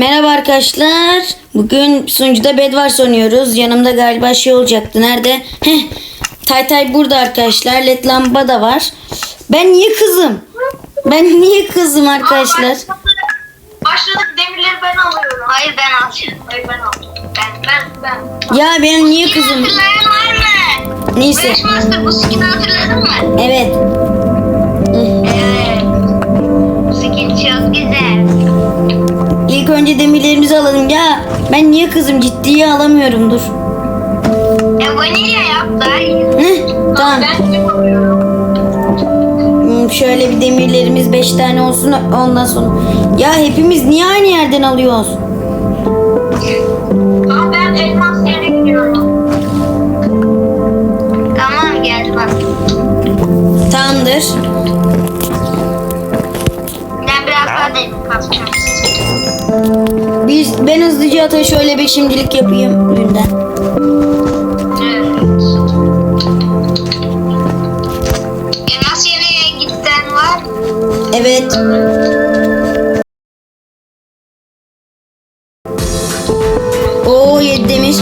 Merhaba arkadaşlar. Bugün sunucuda Bedwars oynuyoruz. Yanımda galiba şey olacaktı. Nerede? Heh. Tay Tay burada arkadaşlar. Led lamba da var. Ben niye kızım? Ben niye kızım arkadaşlar? Başladık demirleri ben alıyorum. Hayır ben alacağım. Hayır ben alacağım. Ben ben ben. Ya ben niye kızım? Var mı? Neyse. Barış Master bu skin'i hatırladın mı? Evet. Evet. Bu skin çok güzel. İlk önce demirlerimizi alalım. Ya ben niye kızım? Ciddiye alamıyorum. Dur. E vanilya yap iyi. Heh, tamam. Ben. Hmm, Şöyle bir demirlerimiz 5 tane olsun ondan sonra. Ya hepimiz niye aynı yerden alıyoruz? Tamam ben elmas yerine gidiyorum. Tamam gel bak. Tamamdır. Ben biraz daha da kasacağım. Biz ben hızlıca ata şöyle bir şimdilik yapayım dünden. Evet. Elmas yerine gitten var. Evet. Oo yedi demir.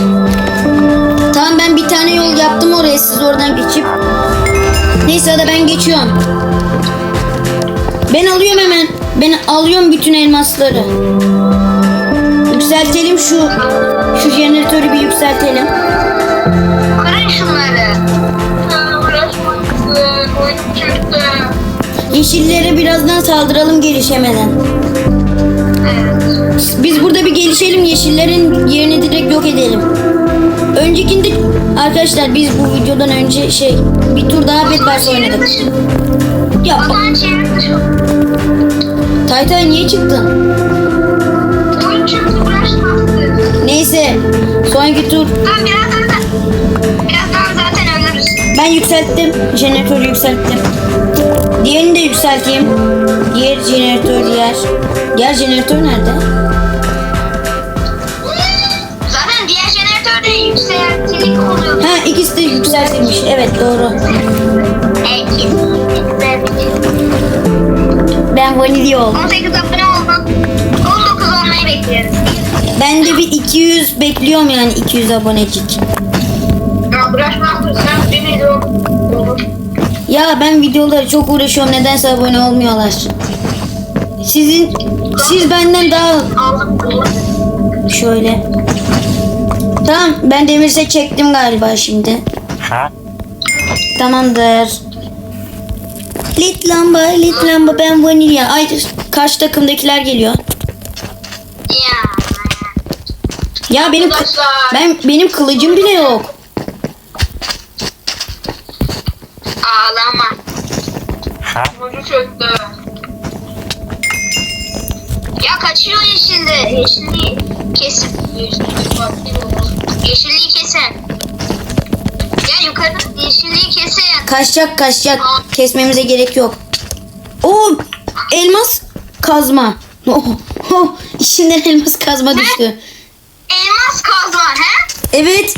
Tamam ben bir tane yol yaptım oraya siz oradan geçip. Neyse hadi ben geçiyorum. Ben alıyorum hemen. Ben alıyorum bütün elmasları. Yükseltelim şu şu jeneratörü bir yükseltelim. Kırın şunları. Yeşillere birazdan saldıralım gelişemeden. Evet. Biz burada bir gelişelim yeşillerin yerini direkt yok edelim. Öncekinde arkadaşlar biz bu videodan önce şey bir tur daha Bedwars oynadık. Ya. Taytay niye çıktın? Neyse sonraki tur Tamam birazdan da. Birazdan zaten ölürüz. ben yükselttim. Jeneratörü yükselttim. Diğerini de yükselteyim. Diğer jeneratör diğer. Diğer jeneratör nerede? Zaten diğer jeneratörde yükseltilik oluyor. Ha ikisi de yükseltilmiş. Evet doğru. Ben vanilya oldum. 18 abone oldum. 19 olmayı bekliyoruz. Ben de bir 200 bekliyorum yani 200 abonecik. Ya uğraşmazsın sen beni yok. Olur. Ya ben videoları çok uğraşıyorum nedense abone olmuyorlar. Sizin siz benden daha şöyle. Tamam ben demirse çektim galiba şimdi. Tamamdır. Lit lamba, lit lamba ben vanilya. Ay karşı takımdakiler geliyor. Ya. Ya benim Arkadaşlar. ben benim kılıcım bile yok. Ağlama. Ucu çöktü. Ya kaçıyor yeşilde. Yeşilliği kesin. Yeşilliği kesin. Ya yukarı yeşilliği kesin. Kaçacak kaçacak. Kesmemize gerek yok. Oo elmas kazma. Oh, oh, içinden elmas kazma düştü. Kazma he? Evet.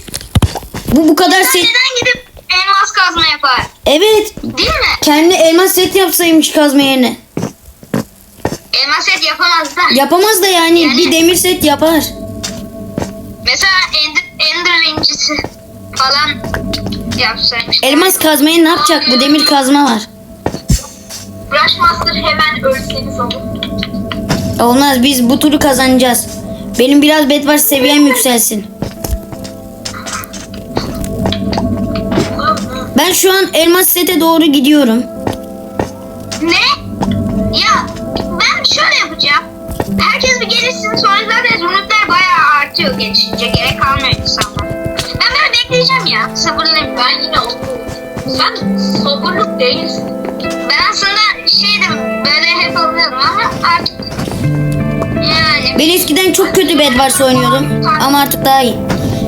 Bu bu kadar set. neden gidip elmas kazma yapar? Evet. Değil mi? Kendi elmas set yapsaymış kazma yerine. Elmas set yapamaz da. Yapamaz da yani, Yani- bir demir set yapar. Mesela Ender, Ender incisi falan yapsaymış. Elmas kazmaya ne yapacak? Bu demir kazma var. Rushmaster hemen ölseniz olur. Olmaz biz bu turu kazanacağız. Benim biraz Bedwars seviyem yükselsin. Ben şu an elmas sete doğru gidiyorum. Ne? Ya ben şöyle yapacağım. Herkes bir gelişsin sonra zaten zümrütler bayağı artıyor gelişince. Gerek kalmıyor insanlar. Ben böyle bekleyeceğim ya. Sabırlıyım. Ben yine okuyorum. Sen sabırlık değilsin. Ben aslında şeydim böyle hep alıyordum ama artık Ben eskiden çok kötü Bedwars oynuyordum. Ama artık daha iyi.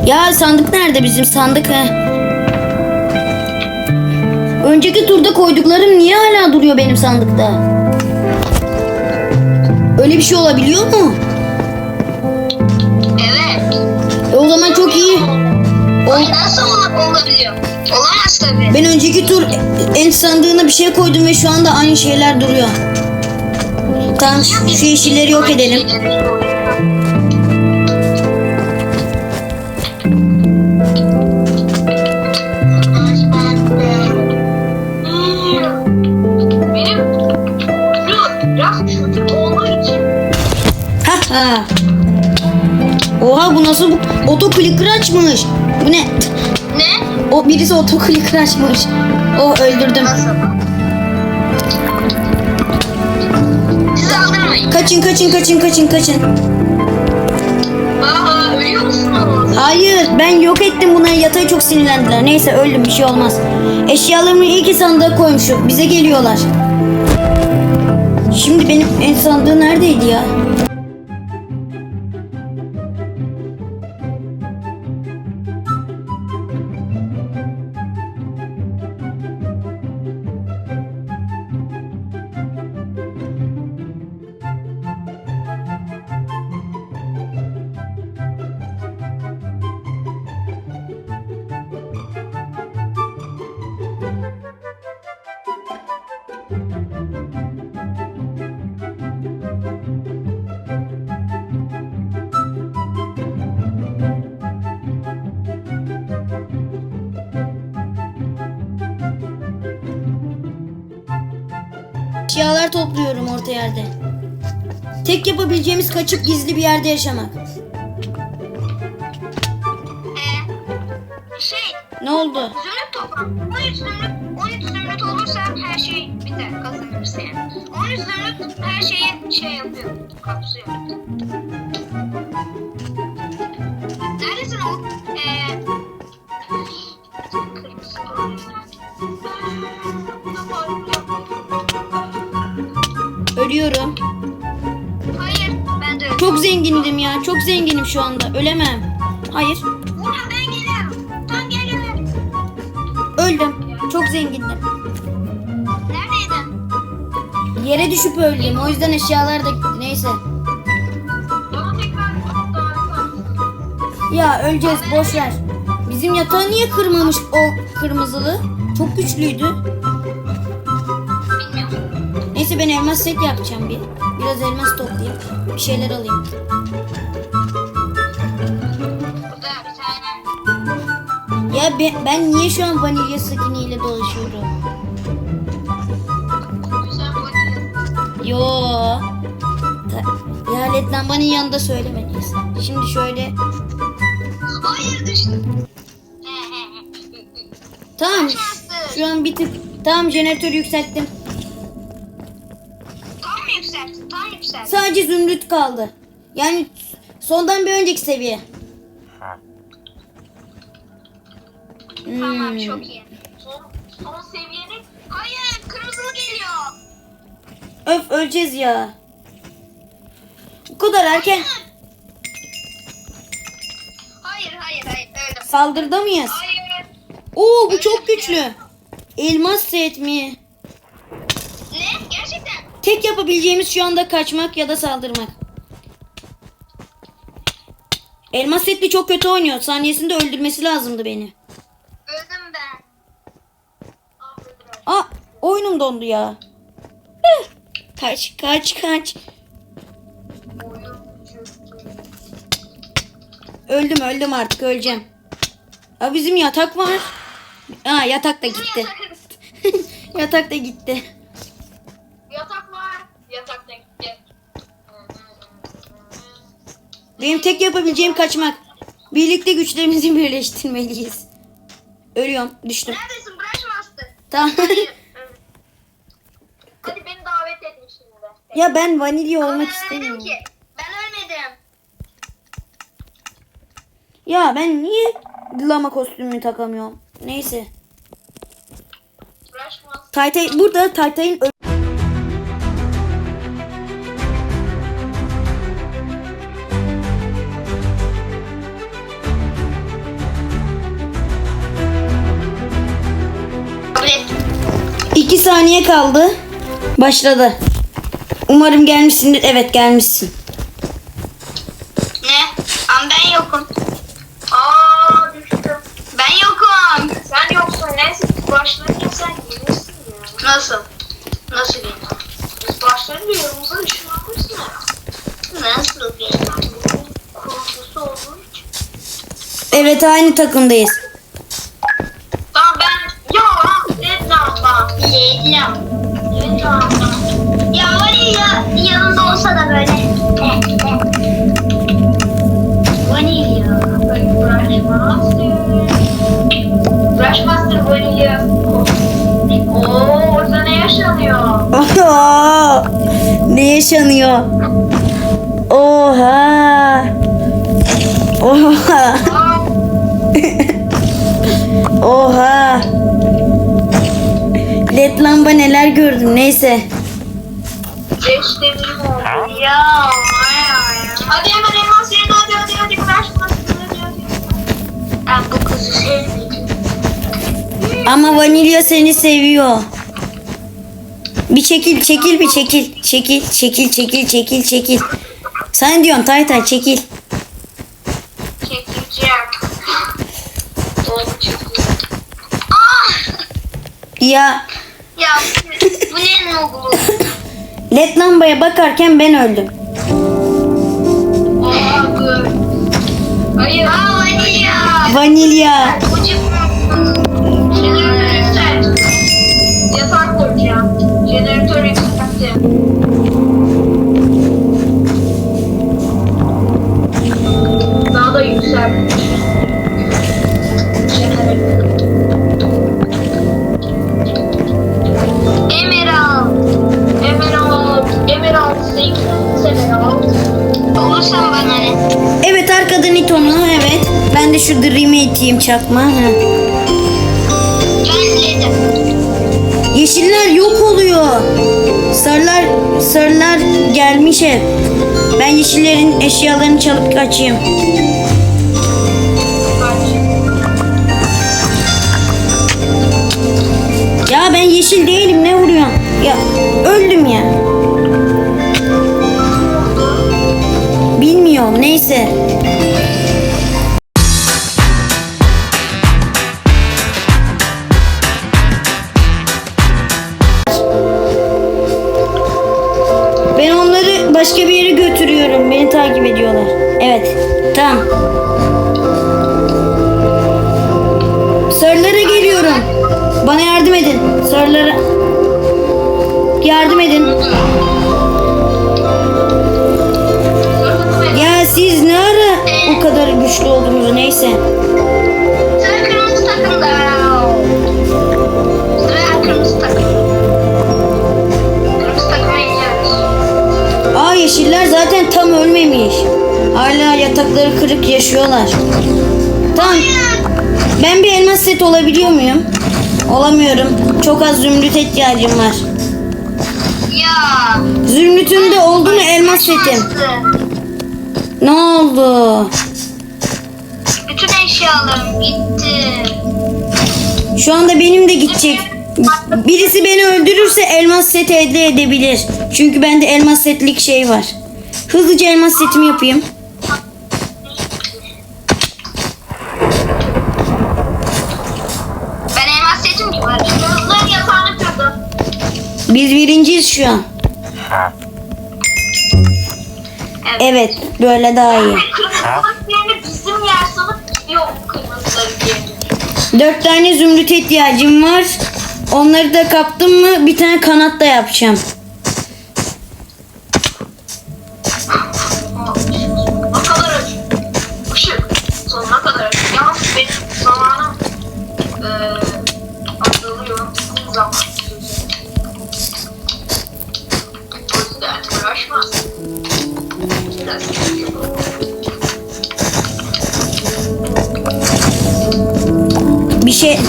Ya sandık nerede bizim sandık he? Önceki turda koyduklarım niye hala duruyor benim sandıkta? Öyle bir şey olabiliyor mu? evet. E o zaman çok iyi. O, Ay nasıl ol- olabiliyor? Olamaz tabii. ben önceki tur en sandığına bir şey koydum ve şu anda aynı şeyler duruyor. Tamam şu, şu yeşilleri yok edelim. Ha. Oha bu nasıl bu? Otoklikır açmış. Bu ne? Ne? O birisi otoklikır açmış. O oh, öldürdüm. Nasıl? Kaçın kaçın kaçın kaçın kaçın. Aha ölüyor musunuz? Hayır ben yok ettim buna yatağı çok sinirlendiler. Neyse öldüm bir şey olmaz. Eşyalarımı ki sandığa koymuşum. Bize geliyorlar. Şimdi benim en sandığı neredeydi ya? Eşyalar topluyorum orta yerde. Tek yapabileceğimiz kaçıp gizli bir yerde yaşamak. Ee, şey Ne oldu? zümrüt toplam. 13 zümrüt, 13 zümrüt olursa her şey biter kazanırsa yani. 13 zümrüt her şeyi şey yapıyor. Kapsıyor. Ölüyorum. Hayır ben de. Çok zengindim ya. Çok zenginim şu anda. Ölemem. Hayır. Ulan ben geliyorum. Tam geliyorum. Öldüm. Çok zengindim. Neredeydin? Yere düşüp öldüm. O yüzden eşyalar da gitti. Neyse. Bana tekrar davet Ya öleceğiz. Boş ver. Bizim yatağı niye kırmamış o kırmızılı? Çok güçlüydü. Neyse ben elmas set yapacağım bir. Biraz elmas toplayayım. Bir şeyler alayım. Ya be- ben niye şu an vanilya skiniyle dolaşıyorum? Güzel boyuyor. Yo. Ya led lambanın yanında söylemeliyiz. Şimdi şöyle. Hayır düştüm. Tamam. Şu an bir tık. Tamam jeneratörü yükselttim. Sadece zümrüt kaldı. Yani sondan bir önceki seviye. Tamam Hmm. çok iyi. Son, son seviyeni. Hayır kırmızılı geliyor. Öf öleceğiz ya. Bu kadar erken Hayır hayır hayır öldüm. saldırıda mıyız? Hayır. Oo bu çok güçlü. Elmas set mi? Ne? Tek yapabileceğimiz şu anda kaçmak ya da saldırmak. Elmas setli çok kötü oynuyor. Saniyesinde öldürmesi lazımdı beni. Öldüm ben. Ah. Aa oyunum dondu ya. Eh, Kaç kaç kaç. Öldüm öldüm artık öleceğim. Aa, bizim yatak var. Aa yatak da gitti. yatak da gitti. Yatak Benim tek yapabileceğim kaçmak. Birlikte güçlerimizi birleştirmeliyiz. Ölüyorum. Düştüm. Neredesin? Brush Master. Tamam. Hadi beni davet edin şimdi. ya ben vanilya Ama olmak ben ölmedim istemiyorum. ki. Ben ölmedim. Ya ben niye lama kostümünü takamıyorum? Neyse. Brush Master. Taytay burada Taytay'ın saniye kaldı. Başladı. Umarım gelmişsindir. Evet gelmişsin. Ne? Ama ben yokum. Aa düştüm. Ben yokum. Sen yoksun. Neyse başlarken sen gelirsin ya. Nasıl? Nasıl gelin? Biz başlarında yanımıza ışınlanmışsın ya. Nasıl? Korkusu olduğu için. Evet aynı takımdayız. da böyle. Vanilya. Brush master. Brush master vanilya. Oo orada ne yaşanıyor? Ana! Ne yaşanıyor? Oha! Oha! Oha! Led lamba neler gördüm neyse. Geçtiğimiz ya. Hadi hemen elmas yerine hadi hadi hadi ver. Ben bu kızı sevmedim. Ama vanilya seni seviyor. Bir çekil çekil bir çekil. Çekil çekil çekil çekil çekil. Sen diyorsun tay tay çekil. Çekeceğim. Ah! Ya Ya bu ne noglu? Led lambaya bakarken ben öldüm. Abi. Hayır. Aa vanilya. Vanilya. İteyim çakma. Heh. Yeşiller yok oluyor. Sarılar sarılar gelmiş hep. Ben yeşillerin eşyalarını çalıp kaçayım. Ya ben yeşil değilim ne vuruyorsun? Ya öldüm ya. Bilmiyorum neyse. Edin. Sarılara yardım edin. Ya siz ne ara o kadar güçlü oldunuz neyse. Sıra kırmızı takımda. Sıra kırmızı takım. Kırmızı takıma iniyoruz. Aa yeşiller zaten tam ölmemiş. Hala yatakları kırık yaşıyorlar. Tamam. Ben bir elmas set olabiliyor muyum? Olamıyorum. Çok az zümrüt ihtiyacım var. Ya. Zümrüt'ün de oldu mu elmas setim? Ne oldu? Bütün eşyalarım gitti. Şu anda benim de gidecek. Birisi beni öldürürse elmas set elde edebilir. Çünkü bende elmas setlik şey var. Hızlıca elmas setimi yapayım. Biz birinciyiz şu an. Evet böyle daha iyi. Yerine bizim yer sanıp yok kırmızıların yerine. Dört tane zümrüt ihtiyacım var. Onları da kaptım mı bir tane kanat da yapacağım.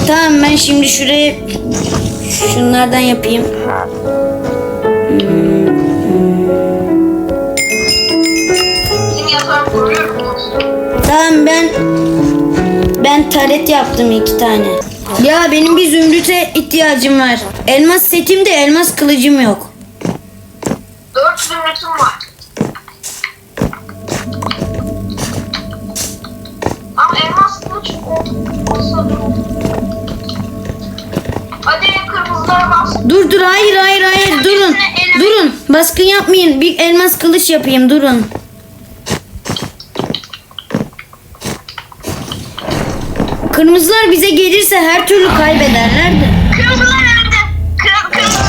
Tamam ben şimdi şuraya şunlardan yapayım. Tamam ben ben taret yaptım iki tane. Ya benim bir zümrüte ihtiyacım var. Elmas setimde elmas kılıcım yok. Dört zümrütüm var. Dur dur hayır hayır hayır durun. Durun baskın yapmayın. Bir elmas kılıç yapayım durun. Kırmızılar bize gelirse her türlü kaybederler de. Kırmızılar öldü. Kır, kırmızılar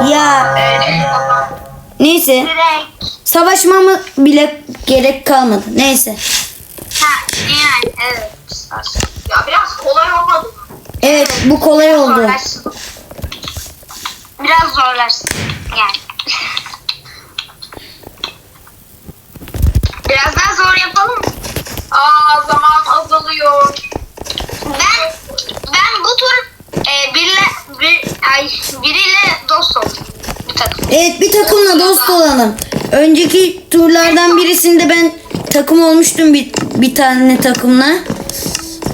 öldü. Ya neyse Direkt. savaşmamı bile gerek kalmadı. Neyse. Ha yani evet. Ya biraz kolay olmadı? Evet bu kolay oldu. Zorlarsın. Biraz zorlarsın yani. Biraz daha zor yapalım? Aa zaman azalıyor. Ben ben bu tur e, birle, bir, ay, biriyle dost oldum. Bir takım. Evet bir takımla dost olalım. Önceki turlardan birisinde ben takım olmuştum bir, bir tane takımla.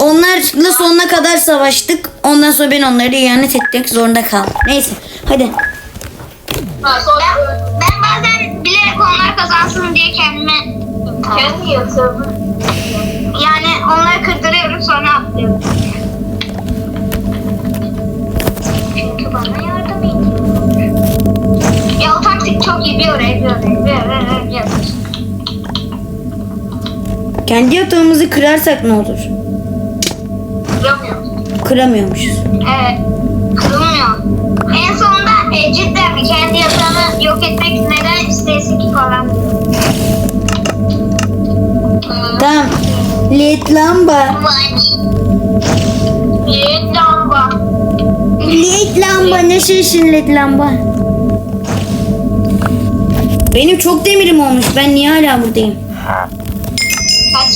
Onlarla sonuna kadar savaştık. Ondan sonra ben onları ihanet etmek zorunda kaldım. Neyse hadi. Ha sonra Ben, ben bazen bilerek onlar kazansın diye kendime kendi yatırımı. yani onları kırdırıyorum sonra atlıyorum. Çünkü bana yardım ediyor. Ya o taktik çok iyi bir oraya bir oraya bir oraya bir oraya. Kendi yatağımızı kırarsak ne olur? Kıramıyormuşuz. Evet. Kırılmıyor. En sonunda e, cidden kendi yatağını yok etmek neden istesin ki falan. Tamam. Led lamba. Bir lamba. Led lamba ne şeysin led lamba? Benim çok demirim olmuş. Ben niye hala buradayım? Kaç?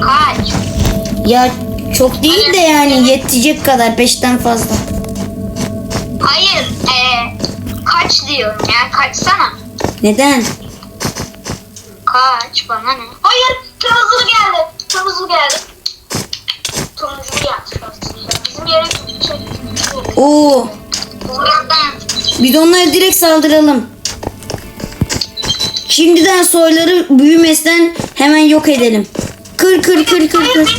Kaç? Ya çok değil de yani yetecek kadar beşten fazla. Hayır. E, kaç diyorum ya. Kaçsana. Neden? Kaç bana ne? Hayır kırmızılı geldi. Kırmızılı geldi. Turuncuyu yapmış. Bizim yere. Oo, Buradan. biz onlara direkt saldıralım. Şimdiden soyları büyümesinden hemen yok edelim. Kır kır kır kır kır.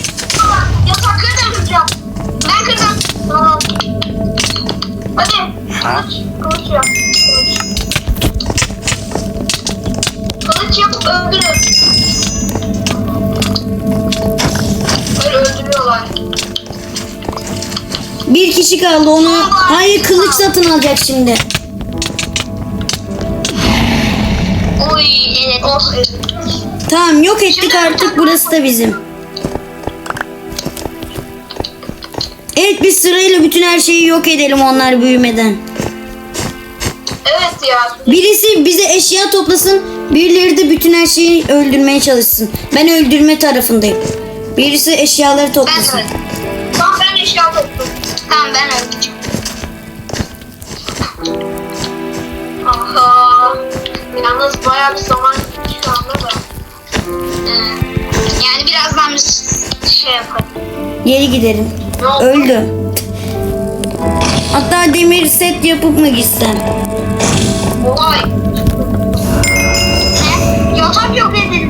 Kılıç. Kılıç yap. Kılıç. Kılıç yapıp öldürün. Böyle öldürüyorlar. Bir kişi kaldı onu. Hayır kılıç satın alacak şimdi. Oy evet. Evet. Tamam yok ettik artık burası da bizim. Evet biz sırayla bütün her şeyi yok edelim onlar büyümeden. Evet ya. Birisi bize eşya toplasın, birileri de bütün her şeyi öldürmeye çalışsın. Ben öldürme tarafındayım. Birisi eşyaları Ben toplasın. de. Tamam ben eşya topladım. Tamam ben öldüreceğim. Aha. Yalnız bayağı bir zaman şu anda da. Ee, yani birazdan biz şey yaparım. Geri gidelim. Öldü. Hatta demir set yapıp mı gitsem? Vay. Yatak yok edildi.